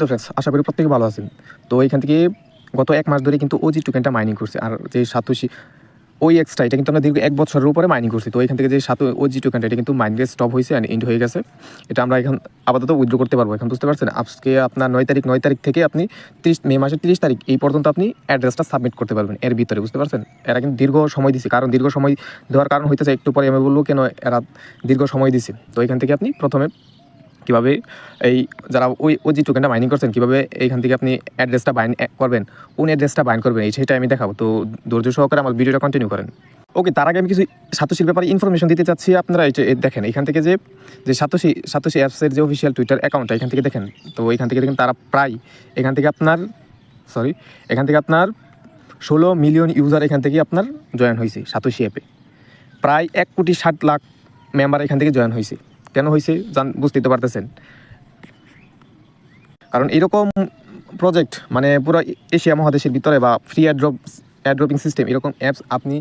তো ফ্রেন্ডস আশা করি প্রত্যেকে ভালো আছেন। তো এখান থেকে গত এক মাস ধরে কিন্তু ওজি টোকেনটা মাইনিং করছে। আর যে সাতোশি ওই এক্সট্রা এটা কিন্তু আমরা দীর্ঘ এক বছরের উপরে মাইনিং করছি। তো এখান থেকে যে সাত ওজি টোকেনটা এটা কিন্তু মাইনিং স্টপ হয়েছে অ্যান্ড এন্ড হয়ে গেছে। এটা আমরা এখন আপাতত উইথড্র করতে পারব। এখন বুঝতে পারছেন, আজকে আপনার নয় তারিখ নয় তারিখ থেকে আপনি তিরিশ, মে মাসের তিরিশ তারিখ এই পর্যন্ত আপনি অ্যাড্রেসটা সাবমিট করতে পারবেন এর ভিতরে, বুঝতে পারছেন? এরা কিন্তু দীর্ঘ সময় দিছে। কারণ দীর্ঘ সময় দেওয়ার কারণ হইতেছে, একটু পরে আমি বলব কেন এরা দীর্ঘ সময় দিছে। তো এখান থেকে আপনি প্রথমে কীভাবে এই যারা ওই ওজি টোকেনটা মাইনিং করছেন, কীভাবে এইখান থেকে আপনি অ্যাড্রেসটা বাইন করবেন, কোন অ্যাড্রেসটা বাইন করবেন, এই সেটা আমি দেখাবো। তো ধৈর্য সহকারে আমার ভিডিওটা কন্টিনিউ করেন। ওকে তার আগে আমি কিছু সাতোশির ব্যাপারে ইনফরমেশন দিতে চাচ্ছি আপনারা, এই যে, এই দেখেন, এখান থেকে যে যে সাতোশি সাতোশি অ্যাপসের যে অফিসিয়াল টুইটার অ্যাকাউন্টটা এখান থেকে দেখেন। তো এখান থেকে দেখেন তারা প্রায়, এখান থেকে আপনার সরি এখান থেকে আপনার ষোলো মিলিয়ন ইউজার এখান থেকে আপনার জয়েন হয়েছে সাতোশি অ্যাপে প্রায় এক কোটি ষাট লাখ মেম্বার এখান থেকে জয়েন হয়েছে কেন হয়েছে জান বুঝতে পারতেছেন। কারণ এরকম প্রজেক্ট মানে পুরো এশিয়া মহাদেশের ভিতরে বা ফ্রি অ্যাড্রপ অ্যাড্রপিং সিস্টেম এরকম অ্যাপস আপনি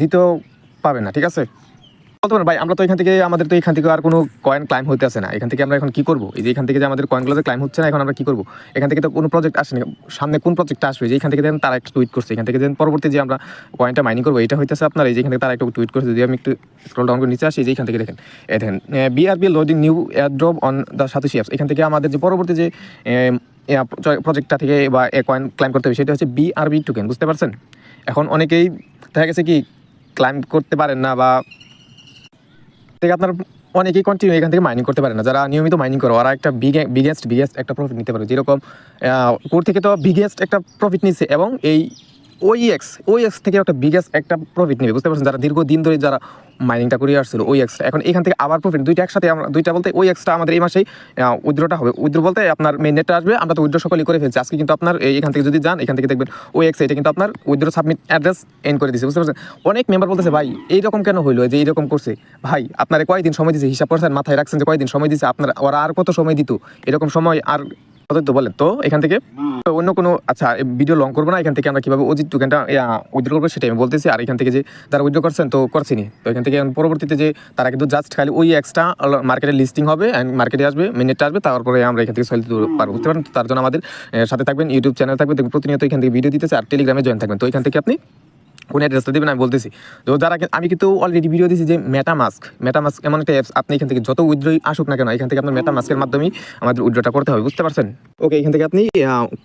দিতেও পাবেন না, ঠিক আছে? বলতে ভাই, আমরা তো এখান থেকে, আমাদের তো এখান থেকে আর কোনো কয়েন ক্লাইম হতে আসে না। এখান থেকে আমরা এখন কি করব? এই যে এখান থেকে যে আমাদের কয়েনগুলো ক্লাইম হচ্ছে না, এখন আমরা কি করব? এখান থেকে তো কোনো প্রজেক্ট আসেনি। সামনে কোন প্রজেক্টটা আসবে? যে এখান থেকে দেখেন তারা একটা টুইট করছে, এখান থেকে দেখেন পরবর্তী যে আমরা কয়েনটা মাইনিং করব এটা হইতেছে আপনার, এই যে এখান থেকে তারা একটা টুইট করছে, যদি আমি একটু স্ক্রল ডাউন করে নিচে আসি যে এখান থেকে দেখেন, এ দেখেন BRB loading new airdrop on the Satoshi apps এখান থেকে আমাদের যে পরবর্তী যে প্রজেক্টটা থেকে বা কয়েন ক্লাইম করতে হবে, সেটা হচ্ছে বিআরবি টোকেন বুঝতে পারছেন? এখন অনেকেই, দেখা গেছে কি ক্লাইম করতে পারেন না বা থেকে আপনার অনেকেই কন্টিনিউ এখান থেকে মাইনিং করতে পারে না। যারা নিয়মিত মাইনিং করে, ওরা একটা বিগে বিগেস্ট বিগেস্ট একটা প্রফিট নিতে পারে। যেরকম কোর থেকে তো বিগেস্ট একটা প্রফিট নিচ্ছে এবং এই ওই এক্স ওই এক্স থেকে একটা বিগেস্ট একটা প্রফিট নেবে। বুঝতে পারছেন? যারা দীর্ঘদিন ধরে যারা মাইনিংটা করে আসছিল, ওই এক্সটা এখন এখান থেকে আবার প্রফিট দুইটা একসাথে আমরা দুইটা বলতে ওই এক্সটা আমাদের এই মাসেই উইথড্রটা হবে। উইথড্র বলতে আপনার মেন নেটটা আসবে, আমরা তো উইথড্র সকলেই করে ফেলছি। আজকে কিন্তু আপনার এখান থেকে যদি যান, এখান থেকে দেখবেন ওই এক্স এটা কিন্তু আপনার উইথড্র সাবমিট অ্যাড্রেস এন্ড করে দিচ্ছে বুঝতে পারছেন? অনেক মেম্বার বলতেছে, ভাই, এইরকম কেন হইল? যে এইরকম করছে। ভাই, আপনার কয়দিন সময় দিয়েছে হিসাব করছেন? মাথায় রাখছেন যে কয়দিন সময় দিয়েছে আপনার ওরা আর কত সময় দিত? এরকম সময় আর তো বলেন তো এখান থেকে অন্য কোনো আচ্ছা ভিডিও লং করব না এখান থেকে আমরা কীভাবে অজিত টোকেনটা উইথড্র করব সেটাই আমি বলতেছি। আর এখান থেকে যে যারা উইথড্র করছেন তো করছেনি তো এখান থেকে পরবর্তীতে যে তারা কিন্তু জাস্ট খালি ওই এক্সট্রা মার্কেটে লিস্টিং হবে অ্যান্ড মার্কেটে আসবে মিনিটটা আসবে তারপরে আমরা এখান থেকে সেল দিতে পারব। বুঝতে পারেন তার জন্য আমাদের সাথে থাকবেন ইউটিউব চ্যানেল থাকবে প্রতিনিয়ত এখান থেকে ভিডিও দিতেছে আর টেলিগ্রামে জয়েন থাকবেন। তো এখান থেকে আপনি কোন অ্যাড্রেসটা দেবেন আমি বলতেছি। তো যারা আমি কিন্তু অলরেডি ভিডিও দিয়েছি যে মেটামাস্ক মেটামাস্ক এমন একটা অ্যাপস আপনি এখান থেকে যত উইথড্রই আসুক না কেন, এখান থেকে আপনার মেটামাস্কের মাধ্যমেই আমাদের উইথড্রটা করতে হবে, বুঝতে পারছেন? ওকে এখান থেকে আপনি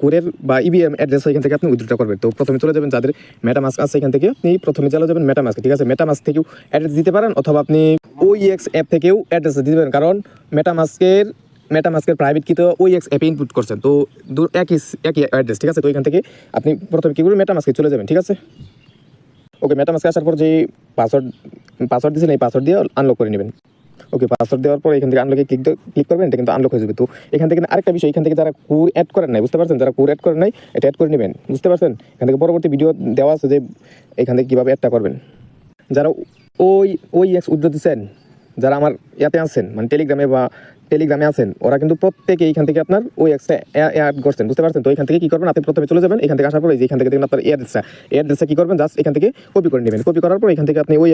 কোরের বা ইবিএম অ্যাড্রেস এখান থেকে আপনি উইথড্রটা করবেন। তো প্রথমে চলে যাবেন যাদের মেটামাস্ক আছে, এখান থেকে আপনি প্রথমে চলে যাবেন মেটামাস্ক ঠিক আছে? মেটামাস্ক থেকেও অ্যাড্রেস দিতে পারেন, অথবা আপনি ওইএক্স অ্যাপ থেকেও অ্যাড্রেস দিতে পারেন, কারণ মেটামাস্কের মেটামাস্কের প্রাইভেট কি তো ওই এক্স অ্যাপে ইনপুট করছেন। তো একই একই অ্যাড্রেস ঠিক আছে? তো এখান থেকে আপনি প্রথমে কি করবেন? মেটামাস্কে চলে যাবেন, ঠিক আছে? ওকে মেটামাস্কে আসার পর যে পাসওয়ার্ড পাসওয়ার্ড দিয়েছেন, এই পাসওয়ার্ড দিয়ে আনলক করে নেবেন। ওকে পাসওয়ার্ড দেওয়ার পর এখান থেকে আনলকে ক্লিক ক্লিক করবেন, এটা কিন্তু আনলক হয়ে যাবে। তো এখান থেকে আরেকটা বিষয়, এখান থেকে যারা কোর অ্যাড করেন নাই, বুঝতে পারছেন? যারা কোর অ্যাড করেন নাই, এটা অ্যাড করে নেবেন, বুঝতে পারছেন? এখান থেকে পরবর্তী ভিডিও দেওয়া আছে যে এখান থেকে কীভাবে অ্যাডটা করবেন। যারা ওই ওই এক্স উদ্যোগ দিচ্ছেন যারা আমার ইয়াতে আছেন মানে টেলিগ্রামে বা টেলিগ্রামে আছেন ওরা কিন্তু প্রত্যেকে এইখান থেকে আপনার ওই এক্সট্রা অ্যাড করছেন বুঝতে পারছেন? তো এখান থেকে কি করবেন? আপনি প্রথমে চলে যাবেন এখান থেকে আসার পর এখান থেকে দেখবেন আপনার এয়ারড্রেসটা এয়ারড্রেসটা কি করবেন? জাস্ট এখান থেকে কপি করে নেবেন। কপি করার পর এখান থেকে আপনি ওই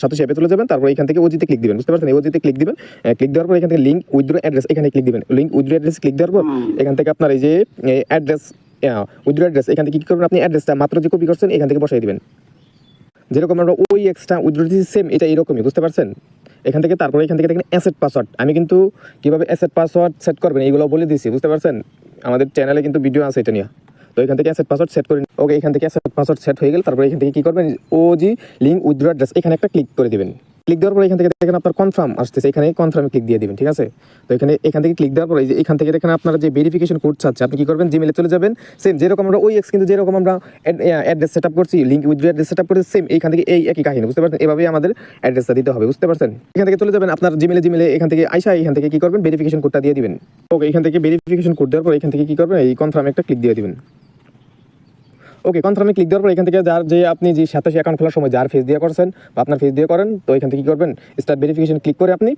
সাথে শেপে চলে যাবেন তারপর এখান থেকে ওজিতে ক্লিক দিবেন বুঝতে পারছেন? ওজিতে ক্লিক দিবেন ক্লিক দেওয়ার পর এখান থেকে লিঙ্ক উইথড্র অ্যাড্রেস এখানে ক্লিক দিবেন। লিঙ্ক উইথড্র অ্যাড্রেস ক্লিক দেওয়ার পর এখান থেকে আপনার এই যে অ্যাড্রেস উইথড্র অ্যাড্রেস এখান থেকে কি করবেন আপনি? অ্যাড্রেসটা মাত্র যে কপি করছেন এখান থেকে বসাই দিবেন। যেরকম আমরা ওই এক্সটা উইথড্র দিচ্ছি সেম এটা এরকমই, বুঝতে পারছেন? এখান থেকে তারপরে এখান থেকে দেখেন অ্যাসেট পাসওয়ার্ড আমি কিন্তু কীভাবে অ্যাসেট পাসওয়ার্ড সেট করবেন, এইগুলো বলে দিছি বুঝতে পারছেন? আমাদের চ্যানেলে কিন্তু ভিডিও আছে এটা নিয়ে। তো এখান থেকে অ্যাসেট পাসওয়ার্ড সেট করে ওকে এখান থেকে অ্যাসেট পাসওয়ার্ড সেট হয়ে গেল, তারপরে এখান থেকে কী করবেন? O G link withdraw address এখানে একটা ক্লিক করে দিবেন। ক্লিক দেওয়ার পর এখান থেকে দেখেন আপনার কনফার্ম আসতেছে। এখানে কনফার্মে ক্লিক দিয়ে দিবেন, ঠিক আছে? তো এখানে, এখান থেকে ক্লিক দেওয়ার পর যে এখান থেকে দেখেন আপনারা যে ভেরিফিকেশন কোড চাচ্ছে, আপনি কি করবেন? জিমেলে চলে যাবেন। সেম যেরকম আমরা ওই এক্স কিন্তু যেরকম আমরা অ্যাড্রেস সেট আপ করছি link with address set up করছি সেম এখান থেকে এই একই কাহিনী, বুঝতে পারছেন? এভাবেই আমাদের অ্যাড্রেসটা দিতে হবে, বুঝতে পারছেন? এখান থেকে চলে যাবেন আপনার জিমেলে জিমেলে এখান থেকে আইসা, এখান থেকে কি করবেন? ভেরিফিকেশন কোডটা দিয়ে দিবেন। ওকে এখান থেকে ভেরিফিকেশন কোড দেওয়ার পর এখান থেকে কি করবেন? এই কনফার্মে একটা ক্লিক দিয়ে দিবেন। ওকে কনফার্মে ক্লিক দেওয়ার পর এখান থেকে যার যে আপনি যে সাতাশি অ্যাকাউন্ট খোলার সময় যার ফেস দিয়ে করছেন বা আপনার ফেস দিয়ে করেন, তো এখান থেকে কী করবেন? স্টার্ট ভেরিফিকেশন ক্লিক করে আপনি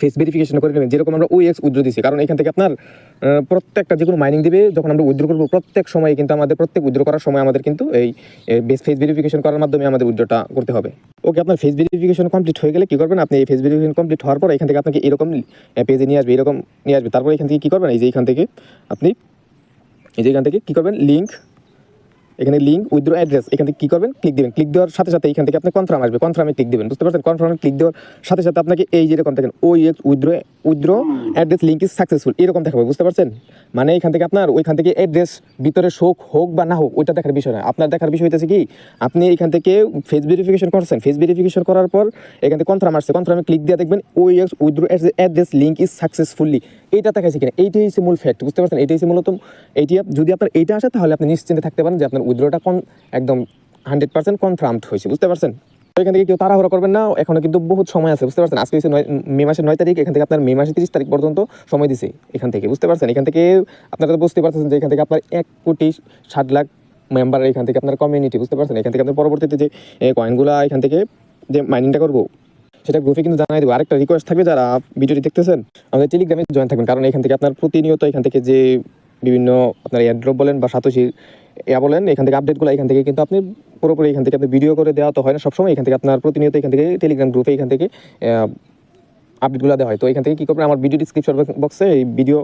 ফেস ভেরিফিকেশন করে নেবেন। যেরকম আমরা ওএক্স উইথড্র দিচ্ছি কারণ এখান থেকে আপনার প্রত্যেকটা যে কোনো মাইনিং দিবে, যখন আমরা উইথড্র করব, প্রত্যেক সময় কিন্তু আমাদের, প্রত্যেক উইথড্র করার সময় আমাদের কিন্তু এই ফেস ভেরিফিকেশন করার মাধ্যমে আমাদের উইথড্রটা করতে হবে। ওকে আপনার ফেস ভেরিফিকেশন কমপ্লিট হয়ে গেলে কী করবেন? আপনি এই ফেস ভেরিফিকেশন কমপ্লিট হওয়ার পর এখান থেকে আপনাকে এরকম পেজে নিয়ে আসবে, এরকম নিয়ে আসবে। তারপর এখান থেকে কী করবেন? এই যে এখান থেকে আপনি, এই যে এখান থেকে কী করবেন? লিঙ্ক এখানে লিঙ্ক উইথড্র অ্যাড্রেস এখান থেকে কী করবেন? ক্লিক দেবেন। ক্লিক দেওয়ার সাথে সাথে এখান থেকে আপনি কনফার্ম আসবে। কনফার্মে ক্লিক দেবেন। বুঝতে পারছেন? কনফার্মে ক্লিক দেওয়ার সাথে সাথে আপনাকে এই যেরকম দেখেন ওই X withdraw withdraw, address link is successful এরকম দেখাবে, বুঝতে পারছেন? মানে এখান থেকে আপনার ওইখান থেকে অ্যাড্রেস ভিতরে শোক হোক বা না হোক, ওইটা দেখার বিষয় না। আপনার দেখার বিষয় হইতেছে কি, আপনি এখান থেকে ফেস ভেরিফিকেশন করছেন। ফেস ভেরিফিকেশন করার পর এখান থেকে কনফার্ম আসছে কনফার্মে ক্লিক দিয়ে দেখবেন ওই withdraw address link is successfully এইটা দেখাইছে কিনা? এইটাই হচ্ছে মূল ফ্যাক্ট বুঝতে পারছেন? এইটাই হচ্ছে মূলত এইটি যদি আপনার এইটা আসে, তাহলে আপনি নিশ্চিন্তে থাকতে পারেন যে আপনার উইথড্রটা কন একদম হান্ড্রেড পার্সেন্ট কনফার্মড হয়েছে, বুঝতে পারছেন? এখান থেকে কেউ তাড়াহুড়া করবেন না, এখনও কিন্তু বহুত সময় আছে, বুঝতে পারছেন? আজকে হচ্ছে নয়, মে মাসের নয় তারিখ, এখান থেকে আপনার মে মাসের তিরিশ তারিখ পর্যন্ত সময় দিছে এখান থেকে, বুঝতে পারছেন? এখান থেকে আপনারা বুঝতে পারছেন যে এখান থেকে আপনার এক কোটি ষাট লাখ মেম্বার এখান থেকে আপনার কমিউনিটি বুঝতে পারছেন? এখান থেকে আপনার পরবর্তীতে যে কয়েনগুলো এখান থেকে যে মাইনিংটা করব, সেটা গ্রুপে কিন্তু জানাই দেবো। আরেকটা রিকোয়েস্ট থাকবে যারা ভিডিওটি দেখতেছেন, আমাদের টেলিগ্রামে জয়েন থাকবেন, কারণ এখান থেকে আপনার প্রতিনিয়ত এখান থেকে যে বিভিন্ন আপনার এয়ারড্রপ বলেন বা সাতোশি ইয়া বলেন, এখান থেকে আপডেটগুলো এখান থেকে কিন্তু আপনি পুরোপুরি এখান থেকে আপনি ভিডিও করে দেওয়া তো হয় না, সবসময় এখান থেকে আপনার প্রতিনিয়ত এখান থেকে টেলিগ্রাম গ্রুপে এখান থেকে আপডেটগুলো দেওয়া হয়। তো এখান থেকে কী করবেন, আমার ভিডিও ডিসক্রিপশন বক্সে এই ভিডিও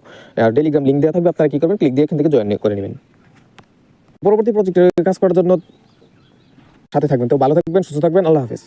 টেলিগ্রাম লিঙ্ক দেওয়া থাকবে, আপনারা কী করবেন ক্লিক দিয়ে এখান থেকে জয়েন করে নেবেন। পরবর্তী প্রজেক্টের কাজ করার জন্য সাথে থাকবেন। তো ভালো থাকবেন, সুস্থ থাকবেন, আল্লাহ হাফেজ।